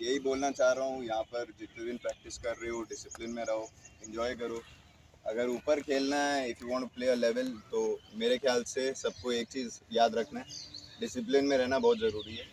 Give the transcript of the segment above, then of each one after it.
यही बोलना चाह रहा हूँ, यहाँ पर जितने दिन प्रैक्टिस कर रहे हो डिसिप्लिन में रहो इन्जॉय करो। अगर ऊपर खेलना है if you want play a level तो मेरे ख्याल से सबको एक चीज़ याद रखना है डिसिप्लिन में रहना बहुत ज़रूरी है।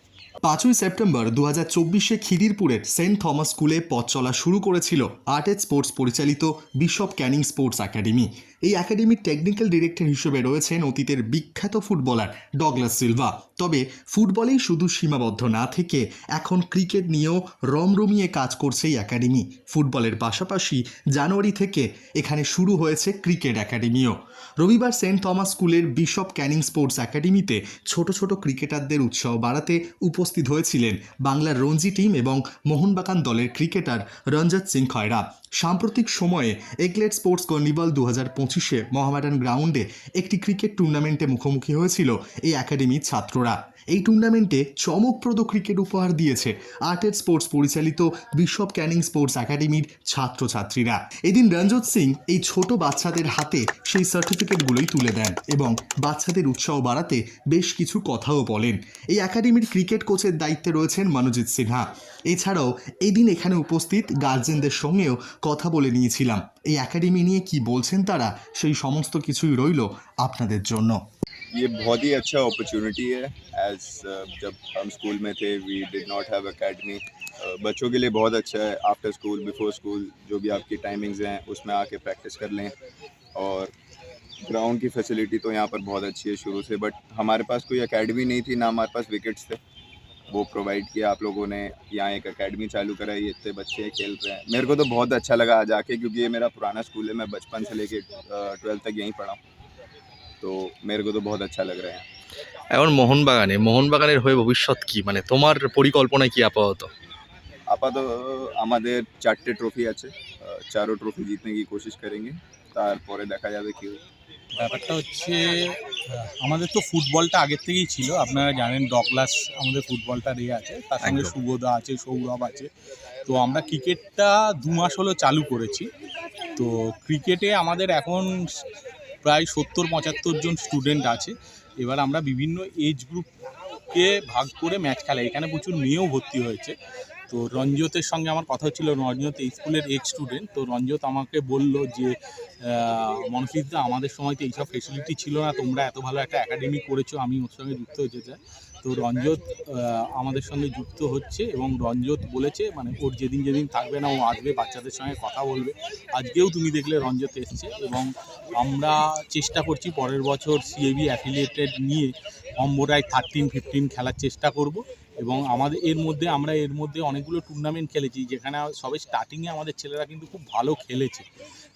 পাঁচই সেপ্টেম্বর দু হাজার চব্বিশে খিদিরপুরের সেন্ট থমাস স্কুলে পথ চলা শুরু করেছিল আর্ট এন্ড স্পোর্টস পরিচালিত বিশপ ক্যানিং স্পোর্টস একাডেমি। এই একাডেমির টেকনিক্যাল ডিরেক্টর হিসেবে রয়েছেন অতীতের বিখ্যাত ফুটবলার ডগলাস সিলভা। তবে ফুটবলেই শুধু সীমাবদ্ধ না থেকে এখন ক্রিকেট নিয়েও রমরমিয়ে কাজ করছে এই একাডেমি। ফুটবলের পাশাপাশি জানুয়ারি থেকে এখানে শুরু হয়েছে ক্রিকেট একাডেমিও। রবিবার সেন্ট থমাস স্কুলের বিশপ ক্যানিং স্পোর্টস একাডেমিতে ছোট ছোট ক্রিকেটারদের উৎসাহ বাড়াতে উপস্থিত হয়েছিলেন বাংলার রঞ্জি টিম এবং মোহনবাগান দলের ক্রিকেটার রঞ্জিত সিং খয়রা। সাম্প্রতিক সময়ে এগলেট স্পোর্টস কর্নিভাল দু হাজার পঁচিশে মহামেডান গ্রাউন্ডে একটি ক্রিকেট টুর্নামেন্টে মুখোমুখি হয়েছিল এই একাডেমির ছাত্ররা। এই টুর্নামেন্টে চমকপ্রদ ক্রিকেট উপহার দিয়েছে আর্টেড স্পোর্টস পরিচালিত বিশপ ক্যানিং স্পোর্টস একাডেমির ছাত্রছাত্রীরা। এদিন রঞ্জিত সিং এই ছোট বাচ্চাদের হাতে সেই সার্টিফিকেটগুলোই তুলে দেন এবং বাচ্চাদের উৎসাহ বাড়াতে বেশ কিছু কথাও বলেন। এই একাডেমির ক্রিকেট কোচের দায়িত্বে রয়েছেন মনোজিৎ সিনহা এছাড়াও এদিন এখানে উপস্থিত গার্জেনদের সঙ্গেও কথা বলে নিয়েছিলাম এই একাডেমি নিয়ে কি বলছেন তারা সেই সমস্ত কিছুই রইল আপনাদের জন্য ये बहुत ही अच्छा अपॉर्चुनिटी है एज जब हम स्कूल में थे we did not have academy बच्चों के लिए बहुत अच्छा है आफ्टर स्कूल बिफोर स्कूल जो भी आपकी टाइमिंग्स हैं उसमें आके प्रैक्टिस कर लें और ग्राउंड की फैसिलिटी तो यहाँ पर बहुत अच्छी है शुरू से बट हमारे पास कोई एकेडमी नहीं थी ना हमारे पास विकेट्स थे वो प्रोवाइड किया आप लोगों ने। यहाँ एक अकेडमी चालू कराई इतने बच्चे खेल रहे हैं। मेरे को तो बहुत अच्छा लगा आ जाके क्योंकि ये मेरा पुराना स्कूल है। मैं बचपन से लेके ट्वेल्थ तक यहीं पढ़ा तो मेरे को तो बहुत अच्छा लग रहा है। এখন মোহনবাগানে মোহনবাগানের হয়ে ভবিষ্যৎ কি? মানে তোমার পরিকল্পনা কি আপাতত? আপাতত আমাদের চারটে ট্রফি আছে। চারো ট্রফি জিতনে কি কোশিশ করেন তারপরে দেখা যাবে কি হয়। ব্যাপারটা হচ্ছে আমাদের তো ফুটবলটা আগের থেকেই ছিল। আপনারা জানেন ডগলাস আমাদের ফুটবলটা রে আছে তার সঙ্গে। সুবোধা আছে সৌরভ আছে। তো আমরা ক্রিকেটটা দু মাস হলো চালু করেছি। তো ক্রিকেটে আমাদের এখন প্রায় সত্তর পঁচাত্তর জন স্টুডেন্ট আছে। এবার আমরা বিভিন্ন এজ গ্রুপকে ভাগ করে ম্যাচ খেলাই এখানে প্রচুর মেয়েও ভর্তি হয়েছে। তো রঞ্জতের সঙ্গে আমার কথা হচ্ছিল, রঞ্জত স্কুলের এজ স্টুডেন্ট তো রঞ্জত আমাকে বলল যে মনসিদা আমাদের সময় তো এইসব ফেসিলিটি ছিল না, তোমরা এত ভালো একটা একাডেমি করেছ, আমি ওর সঙ্গে যুক্ত হতে চাই তো রঞ্জত আমাদের সঙ্গে যুক্ত হচ্ছে এবং রঞ্জত বলেছে মানে ওর যেদিন যেদিন থাকবে না, ও আসবে, বাচ্চাদের সঙ্গে কথা বলবে। আজকেও তুমি দেখলে রঞ্জত এসছে এবং আমরা চেষ্টা করছি পরের বছর সিএবি অ্যাফিলিয়েটেড নিয়ে, অম্বরায় থার্টিন ফিফটিন খেলার চেষ্টা করব। এবং আমাদের এর মধ্যে আমরা এর মধ্যে অনেকগুলো টুর্নামেন্ট খেলেছি যেখানে সবে স্টার্টিংয়ে আমাদের ছেলেরা কিন্তু খুব ভালো খেলেছে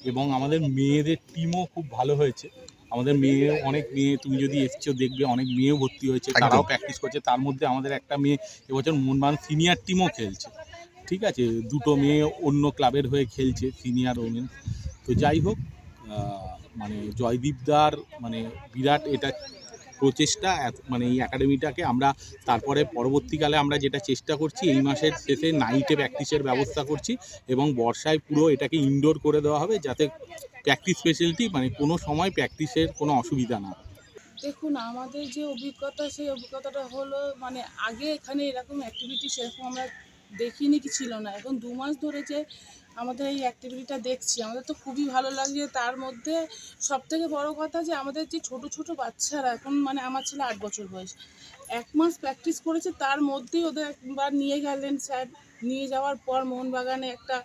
এবং আমাদের মেয়েদের টিমও খুব ভালো হয়েছে। আমাদের মেয়ে অনেক মেয়ে তুমি যদি এসছো দেখবে অনেক মেয়েও ভর্তি হয়েছে। তারাও প্র্যাকটিস করছে তার মধ্যে আমাদের একটা মেয়ে এবছর মোহনবাগান সিনিয়র টিমও খেলছে। ঠিক আছে? দুটো মেয়ে অন্য ক্লাবের হয়ে খেলছে সিনিয়র ওমেন তো যাই হোক মানে জয়দীপদার মানে বিরাট এটা প্রচেষ্টা মানে এই একাডেমিটাকে আমরা তারপরে পরবর্তীকালে আমরা যেটা চেষ্টা করছি, এই মাসের শেষে নাইটে প্র্যাকটিসের ব্যবস্থা করছি এবং বর্ষায় পুরো এটাকে ইনডোর করে দেওয়া হবে যাতে প্র্যাকটিস ফেসিলিটি মানে কোনো সময় প্র্যাকটিসের কোনো অসুবিধা না। দেখুন, আমাদের যে অভিজ্ঞতা, সেই অভিজ্ঞতাটা হলো মানে আগে এখানে এরকম অ্যাক্টিভিটি সেরকম আমরা দেখিনি কি ছিল না। এখন দু মাস ধরে যে আমাদের এই অ্যাক্টিভিটিটা দেখছি, আমাদের তো খুবই ভালো লাগছে তার মধ্যে সব থেকে বড় কথা যে আমাদের যে ছোট ছোট বাচ্চারা এখন মানে আমার ছেলে আট বছর বয়স, এক মাস প্র্যাকটিস করেছে তার মধ্যেই ওদের একবার নিয়ে গেলেন স্যার। নিয়ে যাওয়ার পর মোহনবাগানে একটা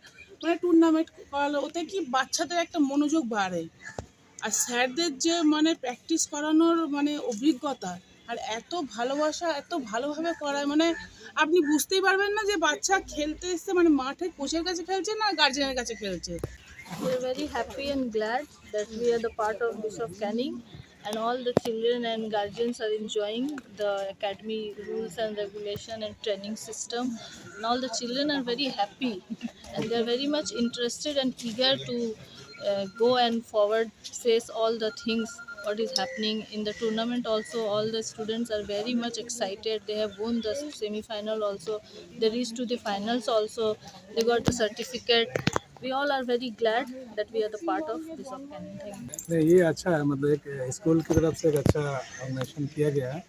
মানে টুর্নামেন্ট করালো, ওতে কি বাচ্চাদের একটা মনোযোগ বাড়ে। আর স্যারদের যে মানে প্র্যাকটিস করানোর মানে অভিজ্ঞতা আর এত ভালোবাসা এত ভালোভাবে করায় মানে আপনি বুঝতেই পারবেন না যে বাচ্চা খেলতে এসছে মানে মাঠে কোচের কাছে খেলছে না গার্জেনের কাছে খেলছে and all the children and guardians are enjoying the academy rules and regulation and training system and all the children are very happy and they are very much interested and eager to uh, go and forward face all the things what is happening in the tournament also all the students are very much excited they have won the semi final also they reached to the finals also they got the certificate we all are very glad that we are the part of Bishop Canning. Thank you. नहीं ये अच्छा है मतलब एक school की तरफ से एक अच्छा ऑर्गेनाइजेशन किया गया है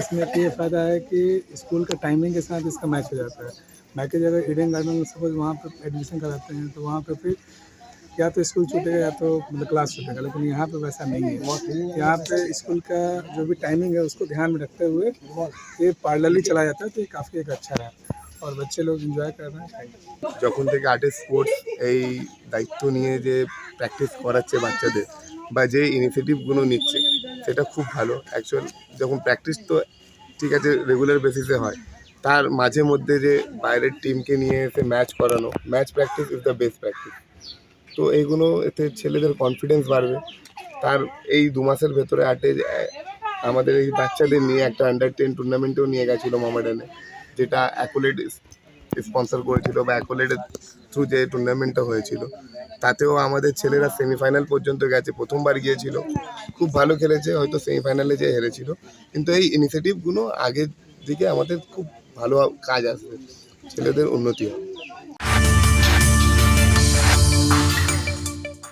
इसमें एक ये फ़ायदा है कि स्कूल का टाइमिंग के साथ इसका मैच हो जाता है बाकी जगह ईडन गार्डन में सपोज वहाँ पे एडमिशन कराते हैं तो वहाँ पे फिर या तो स्कूल छूटेगा या तो मतलब क्लास छूटेगा लेकिन यहाँ पे वैसा नहीं है यहाँ पे स्कूल का जो भी टाइमिंग है उसको ध्यान में रखते हुए ये पार्लरली चला जाता है तो ये काफ़ी एक अच्छा रहा और बच्चे लोग इन्जॉय कर रहे हैं যখন থেকে আর্টের স্পোর্টস এই দায়িত্ব নিয়ে যে প্র্যাকটিস করাচ্ছে বাচ্চাদের বা যে ইনিশিয়েটিভগুলো নিচ্ছে সেটা খুব ভালো অ্যাকচুয়াল যখন প্র্যাকটিস তো ঠিক আছে রেগুলার বেসিসে হয় তার মাঝে মধ্যে যে বাইরের টিমকে নিয়ে এসে ম্যাচ করানো match practice is the best practice তো এইগুলো এতে ছেলেদের কনফিডেন্স বাড়বে। তার এই দু মাসের ভেতরে আটে আমাদের এই বাচ্চাদের নিয়ে একটা আন্ডার টেন টুর্নামেন্টেও নিয়ে গেছিল মামাডানে যেটা অ্যাকোলেড স্পন্সর করেছিল বা অ্যাকোলেডের থ্রু যে টুর্নামেন্টটা হয়েছিল। তাতেও আমাদের ছেলেরা সেমিফাইনাল পর্যন্ত গেছে, প্রথমবার গিয়েছিল। খুব ভালো খেলেছে, হয়তো সেমিফাইনালে যে হেরেছিল। কিন্তু এই ইনিশিয়েটিভগুলো আগের দিকে আমাদের খুব ভালো কাজ আসবে, ছেলেদের উন্নতি হবে।